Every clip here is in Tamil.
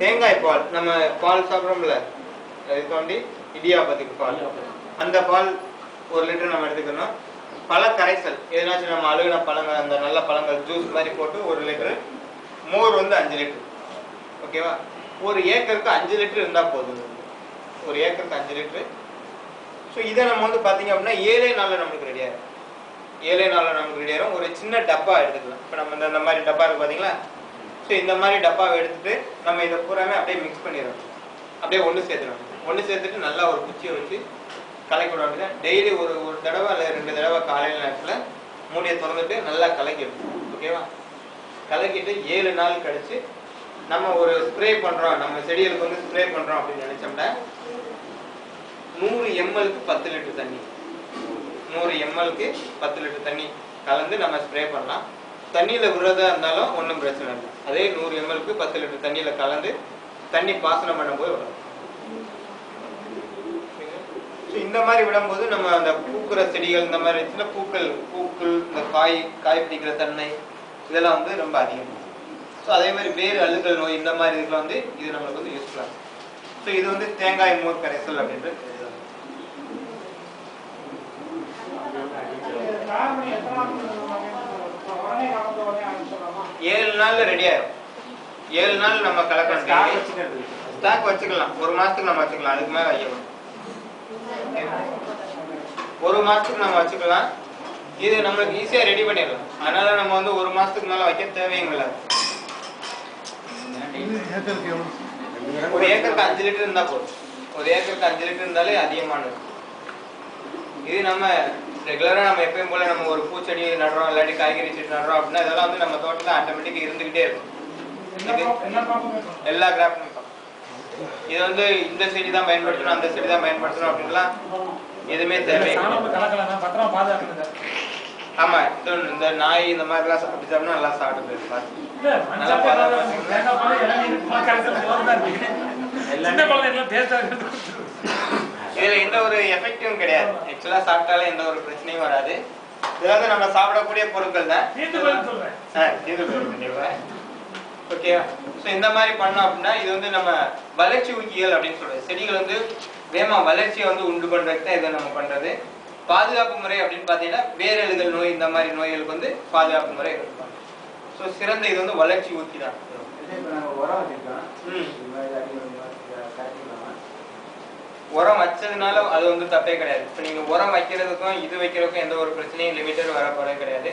தேங்காய் பால். நம்ம பால் சாப்பிட்றோம்ல இதுக்காண்டி தோண்டி இடியாப்பத்துக்கு பால். அந்த பால் ஒரு லிட்டர் நம்ம எடுத்துக்கணும். பல கரைசல் எதனாச்சும் நம்ம அழுகின பழங்கள் அந்த நல்ல பழங்கள் ஜூஸ் மாதிரி போட்டு ஒரு லிட்டரு. மோர் வந்து அஞ்சு லிட்டர். ஓகேவா ஒரு ஏக்கருக்கு அஞ்சு லிட்டர் இருந்தால் போதும். ஒரு ஏக்கருக்கு அஞ்சு லிட்டரு. ஸோ இதை நம்ம வந்து பார்த்தீங்க அப்படின்னா ஏழே நாளில் நம்மளுக்கு ரெடி ஆயிரும். ஏழே நாளில் நமக்கு ரெடியாகும் ஒரு சின்ன டப்பா எடுத்துக்கலாம். இப்போ நம்ம இந்த இந்த மாதிரி டப்பா இருக்கு பார்த்தீங்களா? ஸோ இந்த மாதிரி டப்பாவை எடுத்துட்டு நம்ம இதை பூராமே அப்படியே மிக்ஸ் பண்ணிடணும். அப்படியே ஒன்று சேர்த்துடணும். ஒன்று சேர்த்துட்டு நல்லா ஒரு குச்சியை வச்சு கலக்கி விட வேண்டியது டெய்லி ஒரு ஒரு தடவை இல்லை ரெண்டு தடவை காலையில் நேரத்தில் மூடியை திறந்துட்டு நல்லா கலக்கிடணும். ஓகேவா கலக்கிட்டு ஏழு நாள் கழித்து நம்ம ஒரு ஸ்ப்ரே பண்ணுறோம் நம்ம செடிகளுக்கு வந்து ஸ்ப்ரே பண்ணுறோம் அப்படின்னு நினச்சோம்னா நூறு எம்எல்க்கு பத்து லிட்டர் தண்ணி. நூறு எம்எல்க்கு பத்து லிட்டர் தண்ணி கலந்து நம்ம ஸ்ப்ரே பண்ணலாம். தண்ணியில் விடுறதா இருந்தாலும் ஒன்றும் பிரச்சனை இல்லை. அதே நூறு எம்எல்க்கு பத்து லிட்டர் தண்ணியில் கலந்து தண்ணி பாசனம் பண்ணும்போது வரும் ஸோ இந்த மாதிரி விடும்போது நம்ம அந்த பூக்கிற செடிகள் இந்த மாதிரி இருந்துச்சுன்னா பூக்கள் பூக்கள் இந்த காய் காய் பிடிக்கிற தன்மை இதெல்லாம் வந்து ரொம்ப அதிகம். ஸோ அதே மாதிரி வேறு அழுகல் நோய் இந்த மாதிரி இதுக்குள்ள வந்து இது நம்மளுக்கு வந்து யூஸ்ஃபுல்லாக ஸோ இது வந்து தேங்காய் மோர் கரைசல் அப்படின்றது இதுதான். ஏழு நாள்ல ரெடி ஆயிரும். ஏழு நாள் நம்ம கலக்கணும் ஸ்டாக் வச்சுக்கலாம். ஒரு மாசத்துக்கு நம்ம வச்சுக்கலாம். அதுக்கு மேல வைக்கணும் ஒரு மாசத்துக்கு நம்ம வச்சுக்கலாம். இது நம்மளுக்கு ஈஸியா ரெடி பண்ணிடலாம். அதனால நம்ம வந்து ஒரு மாசத்துக்கு மேல வைக்க தேவையும் இல்லை ஒரு ஏக்கருக்கு அஞ்சு லிட்டர் இருந்தா போதும். ஒரு ஏக்கருக்கு அஞ்சு லிட்டர் இருந்தாலே அதிகமானது. இது நம்ம ரெகுலரா நம்ம எப்பயும் போல நம்ம ஒரு பூச்செடி நடுறோம் இல்லாட்டி காய்கறி செடி நடுறோம் அப்படின்னா இதெல்லாம் வந்து நம்ம தோட்டத்துல ஆட்டோமேட்டிக் இருந்துகிட்டே இருக்கும். எல்லா கிராஃப்டும் இது வந்து இந்த செடி தான் பயன்படுத்தணும் அந்த செடி தான் பயன்படுத்தணும் அப்படின்லாம் எதுவுமே தேவையில்லை. ஆமா இது இந்த நாய் இந்த மாதிரிலாம் சாப்பிட்டுச்சோம்னா நல்லா சாப்பிட்டு போயிடும் பாத்து. நல்லா இதுல எந்த ஒரு எஃபெக்டும் கிடையாது. ஆக்சுவலா சாப்பிட்டாலே எந்த ஒரு பிரச்சனையும் வராது. இது வந்து நம்ம சாப்பிடக்கூடிய பொருட்கள் தான். ஓகேவா ஸோ இந்த மாதிரி பண்ணோம் அப்படின்னா இது வந்து நம்ம வளர்ச்சி ஊக்கிகள் அப்படின்னு சொல்றது. செடிகள் வந்து வேமா வளர்ச்சியை வந்து உண்டு பண்றதுக்கு தான் இதை நம்ம பண்றது. பாதுகாப்பு முறை அப்படின்னு பார்த்தீங்கன்னா வேரழுதல் நோய் இந்த மாதிரி நோய்களுக்கு வந்து பாதுகாப்பு முறை இருக்கும் ஸோ சிறந்த இது வந்து வளர்ச்சி ஊக்கி தான். உரம் வச்சதுனால அது வந்து தப்பே கிடையாது. இப்போ நீங்க உரம் வைக்கிறதுக்கும் இது வைக்கிறதுக்கும் எந்த ஒரு பிரச்சனையும் லிமிட்டட் வர கிடையாது.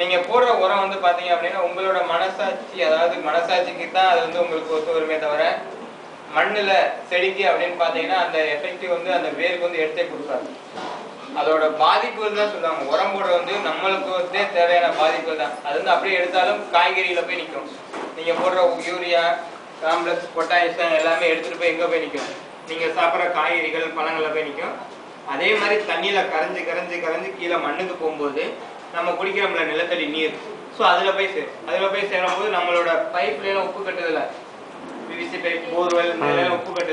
நீங்க போடுற உரம் வந்து பார்த்தீங்க அப்படின்னா உங்களோட மனசாட்சி அதாவது மனசாட்சிக்கு தான் அது வந்து உங்களுக்கு ஒத்து வருமே தவிர மண்ணுல செடிக்கு அப்படின்னு பார்த்தீங்கன்னா அந்த எஃபெக்டிவ் வந்து அந்த வேருக்கு வந்து எடுத்தே கொடுக்காது. அதோட பாதிப்புகள் தான் சொல்லுவாங்க. உரம் போடுறது வந்து நம்மளுக்கு வந்து தேவையான பாதிப்புகள் தான். அது வந்து அப்படியே எடுத்தாலும் காய்கறியில போய் நிற்கும் நீங்க போடுற யூரியா காம்ப்ளெக்ஸ் பொட்டாசியம் எல்லாமே எடுத்துட்டு போய் எங்க போய் நிற்கும் நீங்க சாப்பிட்ற காய்கறிகள் பழங்கள் போய் நிற்கும் அதே மாதிரி தண்ணியில கரைஞ்சு கரைஞ்சு கரைஞ்சு கீழே மண்ணுக்கு போகும்போது நம்ம குடிக்கிறோம்ல நிலத்தடி நீர். ஸோ அதுல போய் சேரும் அதுல போய் சேரும் போது நம்மளோட பைப்ல எல்லாம் உப்பு கட்டுதில்ல பிவிசி பைப் போர்வெல் உப்பு கட்டுது.